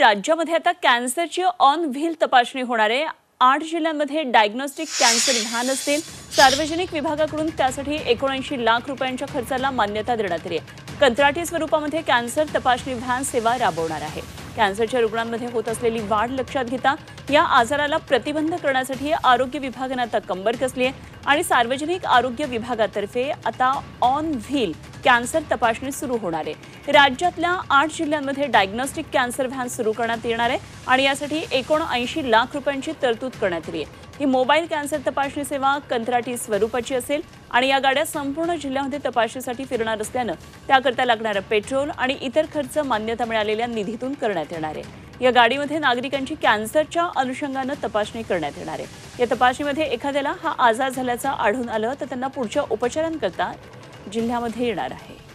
राज्यामध्ये आता कॅन्सरची on wheel तपासणी होणार आहे. आठ जिल्ह्यांमध्ये डायग्नोस्टिक कॅन्सर व्हॅन असतील. सार्वजनिक विभागाकडून त्यासाठी एकोणऐंशी लाख रुपयांच्या खर्चाला मान्यता देण्यात आली आहे. कंत्राटी स्वरूपामध्ये कॅन्सर तपासणी व्हॅन सेवा राबवणार आहे. कॅन्सरच्या रुग्णांमध्ये होत असलेली वाढ लक्षात घेता या आजाराला प्रतिबंध करण्यासाठी आरोग्य विभागानं आता कंबर कसली आहे. आणि सार्वजनिक आरोग्य विभागातर्फे आता ऑन व्हील कॅन्सर तपासणी सुरू होणार आहे. राज्यातल्या आठ जिल्ह्यांमध्ये डायग्नोस्टिक कॅन्सर व्हॅन सुरू करण्यात येणार आहे आणि यासाठी एकोणऐंशी लाख रुपयांची तरतूद करण्यात आली आहे ही मोबाईल कॅन्सर तपासणी सेवा कंत्राटी स्वरूपाची असेल आणि या गाड्या संपूर्ण जिल्ह्यामध्ये तपासणीसाठी फिरणार असल्यानं त्याकरता लागणारं पेट्रोल आणि इतर खर्च मान्यता मिळालेल्या निधीतून करण्यात येणार आहे. या गाडीमध्ये नागरिकांची कॅन्सरच्या अनुषंगानं तपासणी करण्यात येणार आहे. या तपासणीमध्ये एखाद्याला हा आजार झाल्याचं आढळून आलं तर त्यांना पुढच्या उपचारांकरता जिल्ह्यामध्ये येणार आहे.